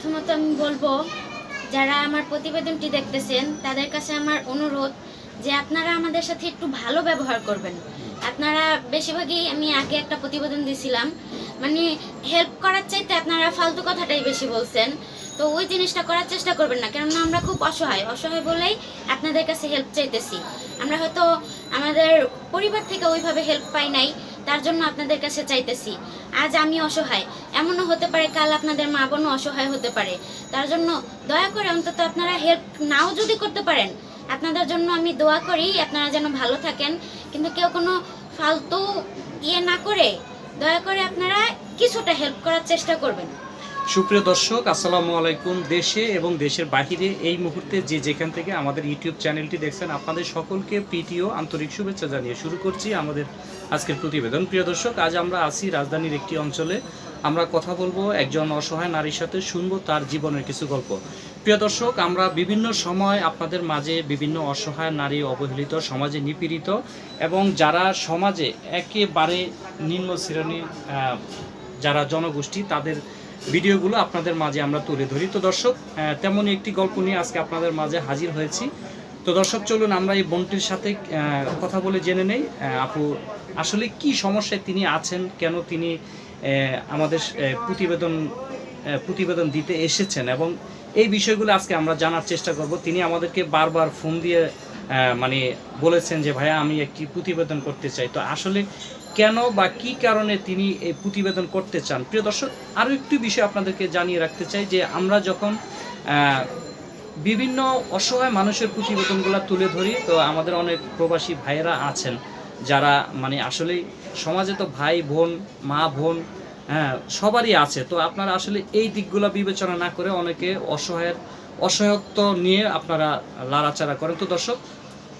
প্রথমত আমি বলব, যারা আমার প্রতিবেদনটি দেখতেছেন, তাদের কাছে আমার অনুরোধ যে আপনারা আমাদের সাথে একটু ভালো ব্যবহার করবেন। আপনারা বেশিরভাগই আমি আগে একটা প্রতিবেদন দিয়েছিলাম মানে হেল্প করার চাইতে আপনারা ফালতু কথাটাই বেশি বলছেন। তো ওই জিনিসটা করার চেষ্টা করবেন না, কেননা আমরা খুব অসহায়। অসহায় বলেই আপনাদের কাছে হেল্প চাইতেছি। আমরা হয়তো আমাদের পরিবার থেকে ওইভাবে হেল্প পাই নাই তার জন্য আপনাদের কাছে চাইতেছি। আজ আমি অসহায়। এমনও হতে পারে কাল আপনাদের মা বোনও অসহায় হতে পারে। তার জন্য দয়া করে অন্তত আপনারা হেল্প নাও যদি করতে পারেন। আপনাদের জন্য আমি দোয়া করি, আপনারা যেন ভালো থাকেন। কিন্তু কেউ কোনো ফালতু ইয়ে না করে দয়া করে আপনারা কিছুটা হেল্প করার চেষ্টা করবেন। সুপ্রিয় দর্শক, আসসালামু আলাইকুম দেশে এবং দেশের বাহিরে এই মুহূর্তে যে যেখান থেকে আমাদের ইউটিউব চ্যানেলটি দেখছেন, আপনাদের সকলকে প্রীতি ও আন্তরিক শুভেচ্ছা জানিয়ে শুরু করছি আমাদের আজকের প্রতিবেদন। প্রিয় দর্শক, আজ আমরা আছি রাজধানীর একটি অঞ্চলে। আমরা কথা বলব একজন অসহায় নারীর সাথে, শুনব তার জীবনের কিছু গল্প। প্রিয় দর্শক, আমরা বিভিন্ন সময় আপনাদের মাঝে বিভিন্ন অসহায় নারী অবহেলিত, সমাজে নিপীড়িত এবং যারা সমাজে একেবারে নিম্ন শ্রেণির যারা জনগোষ্ঠী, তাদের ভিডিওগুলো আপনাদের মাঝে আমরা তুলে ধরি। তো দর্শক তেমনই একটি গল্প নিয়ে আজকে আপনাদের মাঝে হাজির হয়েছি। তো দর্শক, চলুন আমরা এই বোনটির সাথে কথা বলে জেনে নেই। আপু, আসলে কি সমস্যায় তিনি আছেন? কেন তিনি আমাদের প্রতিবেদন প্রতিবেদন দিতে এসেছেন? এবং এই বিষয়গুলো আজকে আমরা জানার চেষ্টা করব। তিনি আমাদেরকে বারবার ফোন দিয়ে মানে বলেছেন যে, ভাইয়া, আমি একটি প্রতিবেদন করতে চাই। তো আসলে কেন বা কি কারণে তিনি এই প্রতিবেদন করতে চান? প্রিয় দর্শক, আরও একটি বিষয় আপনাদেরকে জানিয়ে রাখতে চাই যে আমরা যখন বিভিন্ন অসহায় মানুষের প্রতিবেদনগুলো তুলে ধরি, তো আমাদের অনেক প্রবাসী ভাইয়েরা আছেন যারা মানে আসলে সমাজে তো ভাই বোন, মা বোন হ্যাঁ সবারই আছে। তো আপনারা আসলে এই দিকগুলো বিবেচনা না করে অনেকে অসহায়ের, অসহায়ত্ব নিয়ে আপনারা লাড়াচাড়া করেন। তো দর্শক,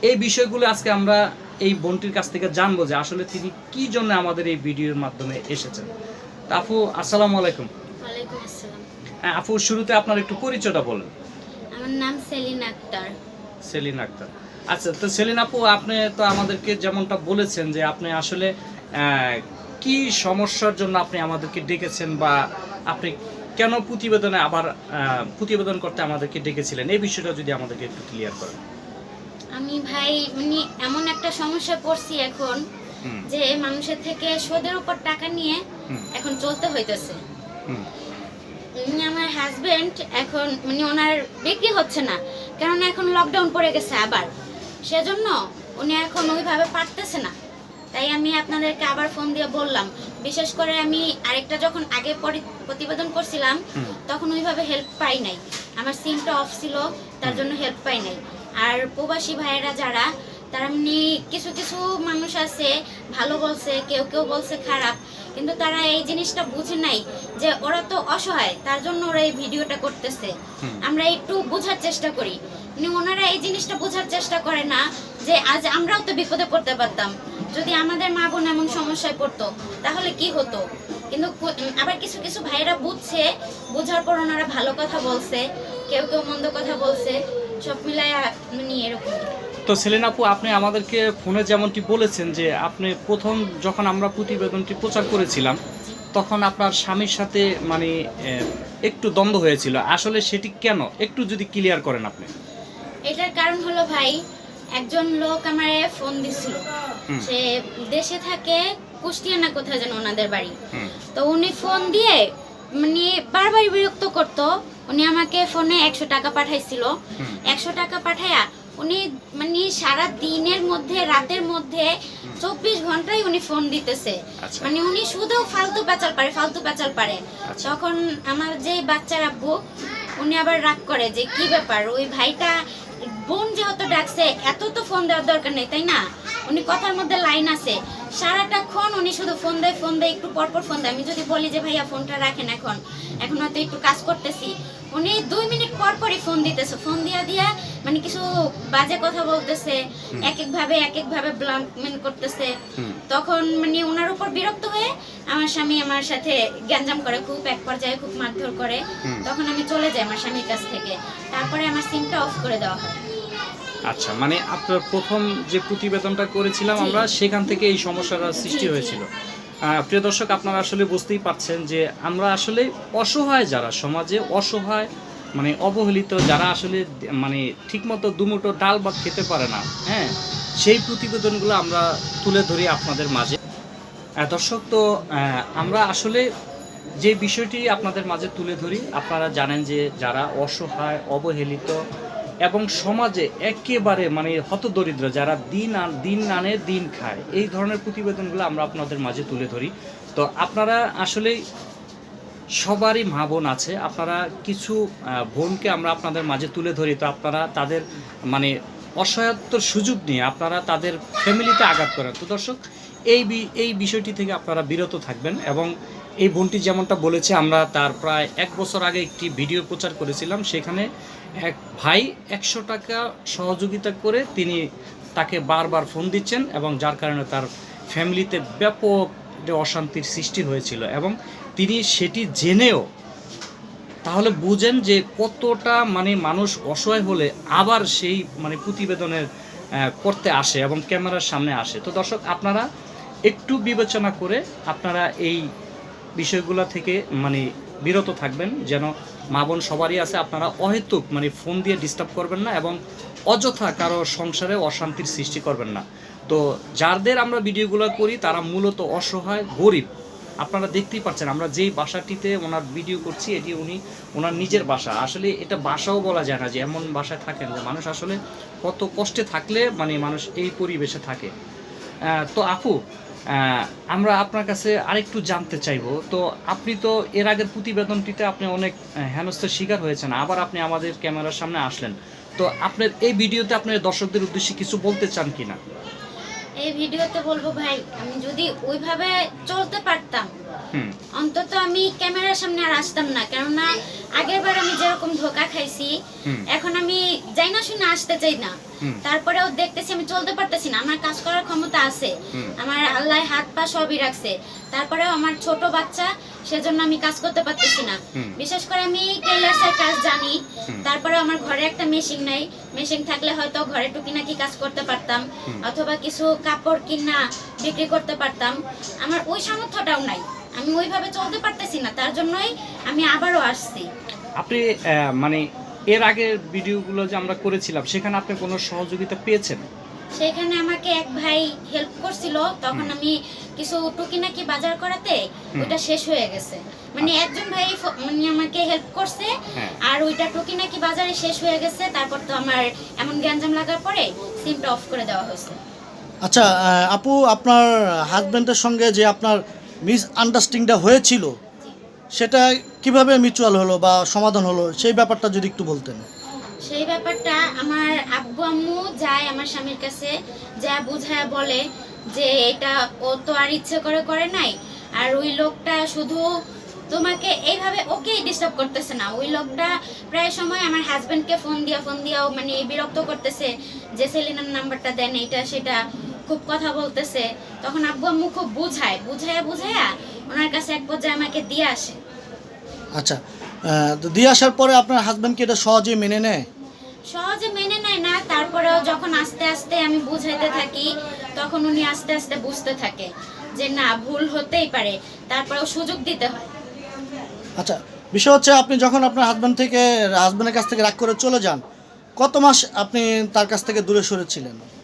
এই বিষয়গুলো আজকে আমরা এই বোনটির কাছ থেকে জানব যে আসলে তিনি কি জন্য আমাদের এই ভিডিওর মাধ্যমে এসেছেন। আপু আসসালামু আলাইকুম। হ্যাঁ, আপু শুরুতে আপনার একটু পরিচয়টা বলেন। আমার নাম সেলিন আক্তার। সেলিন আক্তার। আচ্ছা তো সেলিন আপু আপনি তো আমাদেরকে যেমনটা বলেছেন যে আপনি আসলে কি সমস্যার জন্য আপনি আমাদেরকে ডেকেছেন বা আপনি কেন প্রতিবেদনে আবার প্রতিবেদন করতে আমাদেরকে ডেকেছিলেন? এই বিষয়টা যদি আমাদেরকে একটু ক্লিয়ার করেন। আমি ভাই মানে এমন একটা সমস্যা পড়ছি এখন যে মানুষের থেকে সুদের উপর টাকা নিয়ে এখন চলতে হইতেছে। উনি আমার হাজবেন্ড এখন মানে ওনার বিক্রি হচ্ছে না। কারণ এখন লকডাউন পড়ে গেছে আবার। সেজন্য উনি এখন ওইভাবে পারতেছে না। তাই আমি আপনাদেরকে আবার ফোন দিয়ে বললাম। বিশেষ করে আমি আরেকটা যখন আগে পরি- প্রতিবেদন করছিলাম তখন ওইভাবে হেল্প পাই নাই। আমার সিমটা অফ ছিল তার জন্য হেল্প পাই নাই। আর প্রবাসী ভাইয়েরা যারা তারা এমনি কিছু কিছু মানুষ আছে ভালো বলছে কেউ কেউ বলছে খারাপ কিন্তু তারা এই জিনিসটা বুঝে নাই যে ওরা তো অসহায় তার জন্য ওরা এই ভিডিওটা করতেছে। আমরা একটু বোঝার চেষ্টা করি। মানে ওনারা এই জিনিসটা বোঝার চেষ্টা করে না যে আজ আমরাও তো বিপদে পড়তে পারতাম। যদি আমাদের মা বোন এমন সমস্যায় পড়তো তাহলে কি হতো? কিন্তু আবার কিছু কিছু ভাইরা বুঝছে বোঝার পর ওনারা ভালো কথা বলছে কেউ কেউ মন্দ কথা বলছে। সব মানে এরকম। তো সেলিন আপু আপনি আমাদেরকে ফোনে যেমনটি বলেছেন যে আপনি প্রথম যখন আমরা প্রতিবেদনটি প্রচার করেছিলাম তখন আপনার স্বামীর সাথে মানে একটু দ্বন্দ্ব হয়েছিল। আসলে সেটি কেন? একটু যদি ক্লিয়ার করেন আপনি। এটার কারণ হলো ভাই একজন লোক আমারে ফোন দিছিল। সে দেশে থাকে কুষ্টিয়া না কোথায় যেন ওনাদের বাড়ি। তো উনি ফোন দিয়ে মানে বারবার বিরক্ত করতো। উনি আমাকে ফোনে একশো টাকা পাঠাইছিল। একশো টাকা পাঠায়া উনি মানে সারা দিনের মধ্যে রাতের মধ্যে চব্বিশ ঘন্টায় উনি ফোন দিতেছে। আচ্ছা। মানে উনি শুধু ফালতু পেঁচাল পারে ফালতু পেঁচাল পারে। আচ্ছা। তখন আমার যে বাচ্চার আব্বু উনি আবার রাগ করে যে কি ব্যাপার? ওই ভাইটা বোন যেহেতু ডাকছে এত তো ফোন দেওয়ার দরকার নেই তাই না? উনি কথার মধ্যে লাইন আছে সারাটা ক্ষণ উনি শুধু ফোন দেয় ফোন দেয় একটু পরপর ফোন দেয়। আমি যদি বলি যে ভাইয়া ফোনটা রাখেন এখন। এখন হয়তো একটু কাজ করতেছি। উনি দুই মিনিট পর পরই ফোন দিতেছে। ফোন দিয়া দিয়া মানে কিছু বাজে কথা বলতেছে এক এক ভাবে এক এক ভাবে ব্লাঙ্কমেন্ট করতেছে তখন মানে ওনার উপর বিরক্ত হয়ে আমার স্বামী আমার সাথে গ্যাঞ্জাম করে খুব এক পর্যায়ে খুব মারধর করে। তখন আমি চলে যাই আমার স্বামীর কাছ থেকে। তারপরে আমার সিমটা অফ করে দেওয়া হয়। আচ্ছা মানে আপনার প্রথম যে প্রতিবেদনটা করেছিলাম আমরা সেখান থেকে এই সমস্যাটা সৃষ্টি। হয়েছিল। প্রিয় দর্শক আপনারা আসলে বুঝতেই পারছেন যে আমরা আসলে অসহায় যারা সমাজে অসহায় মানে অবহেলিত যারা আসলে মানে ঠিকমতো দুমুটো ডাল বা খেতে পারে না হ্যাঁ সেই প্রতিবেদনগুলো আমরা তুলে ধরি আপনাদের মাঝে। দর্শক তো আমরা আসলে যে বিষয়টি আপনাদের মাঝে তুলে ধরি আপনারা জানেন যে যারা অসহায় অবহেলিত এবং সমাজে একেবারে মানে হতদরিদ্র যারা দিন আন দিন আনে, দিন খায়, এই ধরনের প্রতিবেদনগুলো আমরা আপনাদের মাঝে তুলে ধরি। তো আপনারা আসলে সবারই মা বোন আছে, আপনারা কিছু বোনকে আমরা আপনাদের মাঝে তুলে ধরি। তো আপনারা তাদের মানে অসহায়ত্বর সুযোগ নিয়ে আপনারা তাদের ফ্যামিলিতে আঘাত করেন। তো দর্শক এই এই বিষয়টি থেকে আপনারা বিরত থাকবেন এবং এই বোনটি যেমনটা বলেছে, আমরা তার প্রায় এক বছর আগে একটি ভিডিও প্রচার করেছিলাম, সেখানে এক ভাই একশো টাকা সহযোগিতা করে তিনি তাকে বারবার ফোন দিচ্ছেন এবং যার কারণে তার ফ্যামিলিতে ব্যাপক অশান্তির সৃষ্টি হয়েছিল এবং তিনি সেটি জেনেও তাহলে বুঝেন যে কতটা মানে মানুষ অসহায় হলে আবার সেই মানে প্রতিবেদনের করতে আসে এবং ক্যামেরার সামনে আসে। তো দর্শক, আপনারা একটু বিবেচনা করে আপনারা এই বিষয়গুলো থেকে মানে বিরত থাকবেন, যেন মা বোন সবারই আছে। আপনারা অহেতুক মানে ফোন দিয়ে ডিস্টার্ব করবেন না এবং অযথা কারও সংসারে অশান্তির সৃষ্টি করবেন না। তো যাদের আমরা ভিডিওগুলো করি, তারা মূলত অসহায়, গরিব। আপনারা দেখতেই পাচ্ছেন, আমরা যেই বাসাটিতে ওনার ভিডিও করছি, এটি উনি ওনার নিজের বাসা। আসলে এটা বাসাও বলা যায় না যে এমন বাসায় থাকেন যে মানুষ আসলে কত কষ্টে থাকলে মানে মানুষ এই পরিবেশে থাকে। তো আপু আমরা আপনার কাছে আরেকটু জানতে চাইব। তো আপনি তো এর আগের প্রতিবেদনটিতে আপনি অনেক হেনস্থার শিকার হয়েছেন, আবার আপনি আমাদের ক্যামেরার সামনে আসলেন। তো আপনার এই ভিডিওতে আপনার দর্শকদের উদ্দেশ্যে কিছু বলতে চান কিনা? এই ভিডিওতে বলব ভাই, আমি যদি ওইভাবে চলতে পারতাম অন্তত আমি ক্যামেরার সামনে আর আসতাম না কেননা আগের বার আমি যেরকম ধোকা খাইছি এখন আমি যাই না শুনে আসতে চাই না। তারপরেও দেখতেছি আমি চলতে পারতেছি না আমার কাজ করার ক্ষমতা আছে আমার আল্লাহ হাত পা সবই রাখছে। তারপরেও আমার ছোট বাচ্চা সেজন্য আমি কাজ করতে পারতেছি না। বিশেষ করে আমি টেইলার্সের কাজ জানি। তারপরে আমার ঘরে একটা মেশিন নাই। মেশিন থাকলে হয়তো ঘরে টুকি নাকি কাজ করতে পারতাম অথবা কিছু কাপড় কিনা বিক্রি করতে পারতাম। আমার ওই সামর্থ্যটাও নাই। আমি ওইভাবে চলতে পারতেছি না তার জন্যই আমি আবারও আসছি। আপনি আহ, মানে এর আগের ভিডিওগুলো যে আমরা করেছিলাম সেখানে আপনি কোনো সহযোগিতা পেয়েছেন? সেখানে আমাকে এক ভাই হেল্প করছিল তখন আমি কিছু টুকি নাকি বাজার করাতে। ওইটা শেষ হয়ে গেছে। মানে একজন ভাই মানে আমাকে হেল্প করছে হ্যাঁ। আর ওইটা টুকি নাকি বাজারে শেষ হয়ে গেছে তারপর তো আমার এমন গ্যাঞ্জাম লাগার পরে সিমটা অফ করে দেওয়া হয়েছে। আচ্ছা আহ, আপু আপনার হাজব্যান্ডের সঙ্গে যে আপনার মিস আন্ডারস্ট্যান্ডিংটা হয়েছিল, সেটা কীভাবে মিউচুয়াল হলো বা সমাধান হলো, সেই ব্যাপারটা যদি একটু বলতেন। সেই ব্যাপারটা আমার আব্বু আম্মু যায় আমার স্বামীর কাছে, যা বুঝায় বলে যে এটা ও তো আর ইচ্ছে করে করে নাই, আর ওই লোকটা শুধু তোমাকে এইভাবে ওকেই ডিস্টার্ব করতেছে না। ওই লোকটা প্রায় সময় আমার হাজবেন্ডকে ফোন দিয়া ফোন দিয়াও মানে বিরক্ত করতেছে যে সেলিনার নাম্বারটা দেন, এইটা, সেটা। খুব কথা বলতেছে তখন আব্বু আম্মু খুব বুঝায় বুঝায়া বুঝায়া ওনার কাছে এক পর্যায়ে আমাকে দিয়ে আসে। আচ্ছা তো দিয়ে আসার পরে আপনার হাজব্যান্ড কি এটা সহজেই মেনে নেয়? সহজে মেনে নেয় না তারপরেও যখন আস্তে আস্তে আমি বুঝাইতে থাকি তখন উনি আস্তে আস্তে বুঝতে থাকে যে না ভুল হতেই পারে তারপরেও সুযোগ দিতে হয়। আচ্ছা বিষয় হচ্ছে আপনি যখন আপনার হাজব্যান্ড থেকে হাজব্যান্ডের কাছ থেকে রাগ করে চলে যান কত মাস আপনি তার কাছ থেকে দূরে প্রায় এক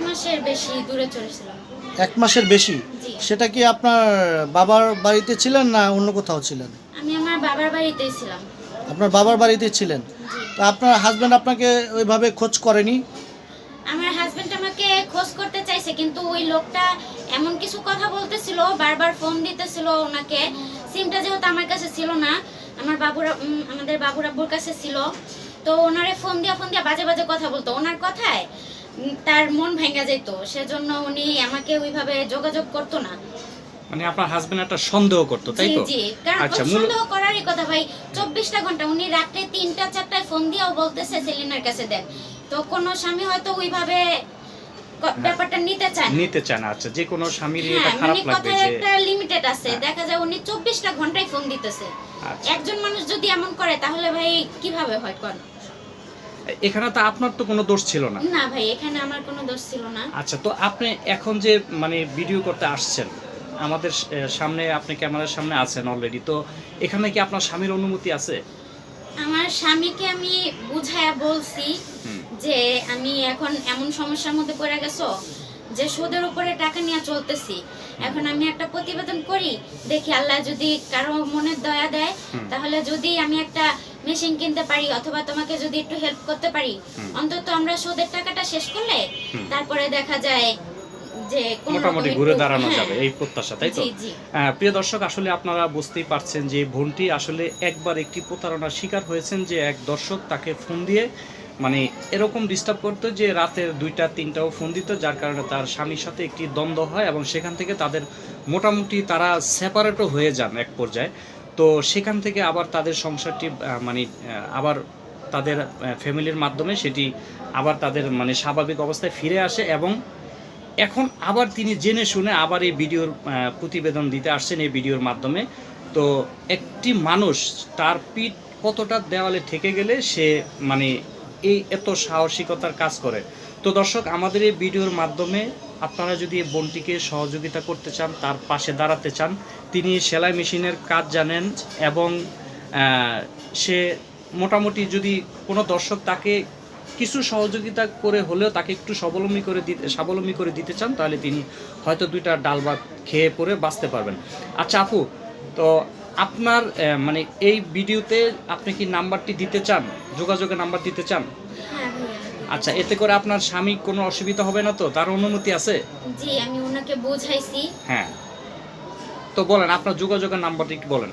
মাসের বেশি দূরে চলেছিলাম। এক মাসের বেশি? জি। সেটা কি আপনার বাবার বাড়িতে ছিলেন না অন্য কোথাও ছিলেন? আমি আমার বাবার বাড়িতেই ছিলাম। আপনার বাবার বাড়িতে ছিলেন? তো আপনার হাজব্যান্ড আপনাকে ওইভাবে খোঁজ করেনি? আমার হাজবেন্ড আমাকে খোঁজ করতে চাইছে কিন্তু ওই লোকটা এমন কিছু কথা বলতেছিল বারবার ফোন দিতেছিল ওনাকে। সিমটা যেহেতু আমার কাছে ছিল না আমার বাবুরা উম, আমাদের বাবুর আব্বুর কাছে ছিল তো ওনারে ফোন দিয়া ফোন দিয়া বাজে বাজে কথা বলতো। ওনার কথায় তার মন ভেঙে যেত সেজন্য উনি আমাকে ওইভাবে যোগাযোগ করতো না। মানে আপনার হাজবেন্ড একটা সন্দেহ করতো তাই তো? জি আচ্ছা সন্দেহ করারই কথা ভাই চব্বিশটা ঘণ্টা উনি রাত্রে তিনটা চারটায় ফোন দিয়েও বলতেছে সেলিনার কাছে দেন। তো কোনো স্বামী হয়তো ওইভাবে ব্যাপারটা নিতে চায় না। নিতে চান আচ্ছা যে কোনো স্বামীর এটা হ্যাঁ খারাপ মানে লাগবে যে একটা লিমিটেড আছে হ্যাঁ। দেখা যায় উনি চব্বিশটা ঘন্টায় ফোন দিতেছে। আচ্ছা। একজন মানুষ যদি এমন করে তাহলে ভাই কীভাবে হয় কোন? এখানে তো আপনার তো কোনো দোষ ছিল না? না ভাই এখানে আমার কোনো দোষ ছিল না। আচ্ছা তো আপনি এখন যে মানে ভিডিও করতে আসছেন আমাদের সামনে আপনি ক্যামেরার সামনে আছেন অলরেডি তো এখানে কি আপনার স্বামীর অনুমতি আছে? আমার স্বামীকে আমি বুঝায়া বলছি যে আমি এখন এমন সমস্যার মধ্যে পড়ে গেছো যে সুদের উপরে টাকা নিয়ে চলতেছি। এখন আমি একটা প্রতিবেদন করি দেখি আল্লাহ যদি কারও মনে দয়া দেয় তাহলে যদি আমি একটা মেশিন কিনতে পারি অথবা তোমাকে যদি একটু হেল্প করতে পারি অন্তত আমরা সুদের টাকাটা শেষ করলে তারপরে দেখা যায় মোটামুটি ঘুরে দাঁড়ানো হ্যাঁ, যাবে এই প্রত্যাশা তাই তো? প্রিয় দর্শক আসলে আপনারা বুঝতেই পারছেন যে বোনটি আসলে একবার একটি প্রতারণার শিকার হয়েছেন যে এক দর্শক তাকে ফোন দিয়ে মানে এরকম ডিস্টার্ব করতো যে রাতের দুইটা, তিনটাও ফোন দিত, যার কারণে তার স্বামীর সাথে একটি দ্বন্দ্ব হয় এবং সেখান থেকে তাদের মোটামুটি তারা সেপারেটও হয়ে যান এক পর্যায়ে। তো সেখান থেকে আবার তাদের সংসারটি মানে আবার তাদের ফ্যামিলির মাধ্যমে সেটি আবার তাদের মানে স্বাভাবিক অবস্থায় ফিরে আসে এবং এখন আবার তিনি জেনে শুনে আবার এই ভিডিওর প্রতিবেদন দিতে আসছেন এই ভিডিওর মাধ্যমে। তো একটি মানুষ তার পিঠ কতটা দেওয়ালে ঠেকে গেলে সে মানে এই এত সাহসিকতার কাজ করে। তো দর্শক, আমাদের এই ভিডিওর মাধ্যমে আপনারা যদি এই বোনটিকে সহযোগিতা করতে চান, তার পাশে দাঁড়াতে চান, তিনি সেলাই মেশিনের কাজ জানেন এবং সে মোটামুটি যদি কোনো দর্শক তাকে কিছু সহযোগিতা করে হলেও তাকে একটু স্বাবলম্বী করে দিতে, স্বাবলম্বী করে দিতে চান, তাহলে তিনি হয়তো দুইটা ডাল ভাত খেয়ে পরে বাঁচতে পারবেন। আচ্ছা আপু, তো আপনার মানে এই ভিডিওতে আপনি কি নাম্বারটি দিতে চান? যোগাযোগের নাম্বার দিতে চান? হ্যাঁ আচ্ছা এতে করে আপনার স্বামী কোনো অসুবিধা হবে না তো? তার অনুমতি আছে? জি আমি ওনাকে বোঝাইছি। হ্যাঁ। তো বলেন আপনার যোগাযোগের নাম্বারটি কি বলেন।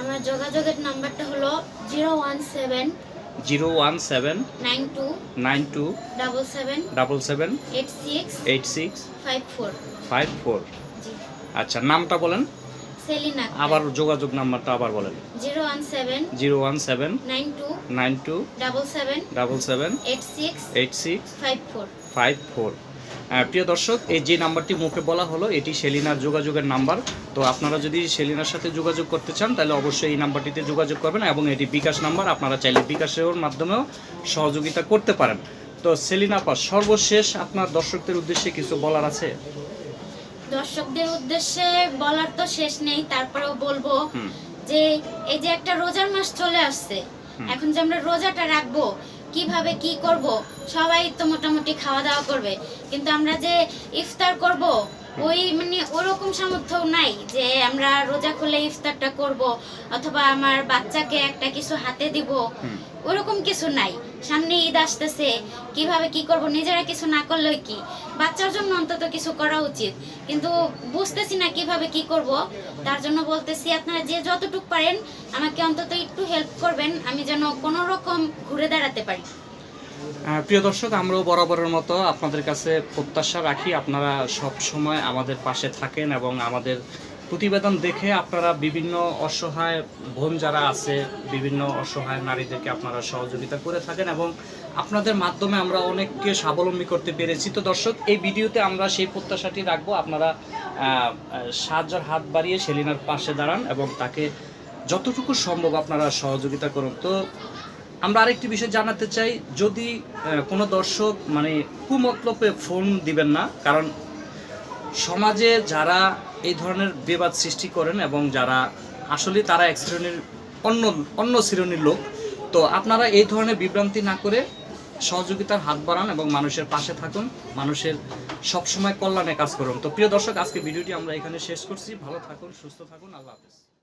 আমার যোগাযোগের নাম্বারটা হলো zero one seven zero one seven nine two nine two double seven double seven eight six eight six five four. Five four. জি। আচ্ছা নামটা বলেন। সেলিনা আবার যোগাযোগ নাম্বারটা আবার বলেন। Zero one seven zero one seven nine two nine two double seven double seven eight six eight six five four. Five four. প্রিয় দর্শক এই যে নাম্বারটি মুখে বলা হলো এটি সেলিনার যোগাযোগের নাম্বার। তো আপনারা যদি সেলিনার সাথে যোগাযোগ করতে চান তাহলে অবশ্যই এই নাম্বারটিতে যোগাযোগ করবেন এবং এটি বিকাশ নাম্বার। আপনারা চাইলে বিকাশের মাধ্যমেও সহযোগিতা করতে পারেন। তো সেলিনা পা সর্বশেষ আপনার দর্শকদের উদ্দেশ্যে কিছু বলার আছে? দর্শকদের উদ্দেশ্যে বলার তো শেষ নেই তারপরেও বলব যে এই যে একটা রোজার মাস চলে আসছে এখন যে আমরা রোজাটা রাখব কীভাবে কি করব সবাই তো মোটামুটি খাওয়া দাওয়া করবে কিন্তু আমরা যে ইফতার করব ওই মানে ওরকম সামর্থ্য নাই যে আমরা রোজা খুলে ইফতারটা করব অথবা আমার বাচ্চাকে একটা কিছু হাতে দিব। ওরকম কিছু নাই। সামনে ঈদ আসতেছে কীভাবে কি করব নিজেরা কিছু না করলে কি? বাচ্চার জন্য অন্তত কিছু করা উচিত। কিন্তু বুঝতেছি না কীভাবে কি করব। তার জন্য বলতেছি আপনারা যে যতটুক পারেন আমাকে অন্তত একটু হেল্প করবেন আমি যেন কোনো রকম ঘুরে দাঁড়াতে পারি। প্রিয় দর্শক, আমরাও বরাবরের মতো আপনাদের কাছে প্রত্যাশা রাখি আপনারা সব সময় আমাদের পাশে থাকেন এবং আমাদের প্রতিবেদন দেখে আপনারা বিভিন্ন অসহায় বোন যারা আছে, বিভিন্ন অসহায় নারীদেরকে আপনারা সহযোগিতা করে থাকেন এবং আপনাদের মাধ্যমে আমরা অনেককে স্বাবলম্বী করতে পেরেছি। তো দর্শক, এই ভিডিওতে আমরা সেই প্রত্যাশাটি রাখব। আপনারা সাহায্যের হাত বাড়িয়ে সেলিনার পাশে দাঁড়ান এবং তাকে যতটুকু সম্ভব আপনারা সহযোগিতা করুন। তো আমরা আরেকটি বিষয় জানাতে চাই, যদি কোনো দর্শক মানে কুমতলবে ফোন দিবেন না, কারণ সমাজে যারা এই ধরনের বিবাদ সৃষ্টি করেন এবং যারা আসলে তারা এক শ্রেণির অন্য অন্য শ্রেণির লোক, তো আপনারা এই ধরনের বিভ্রান্তি না করে সহযোগিতার হাত বাড়ান এবং মানুষের পাশে থাকুন, মানুষের সবসময় কল্যাণে কাজ করুন। তো প্রিয় দর্শক, আজকে ভিডিওটি আমরা এখানে শেষ করছি। ভালো থাকুন, সুস্থ থাকুন। আল্লাহ হাফেজ।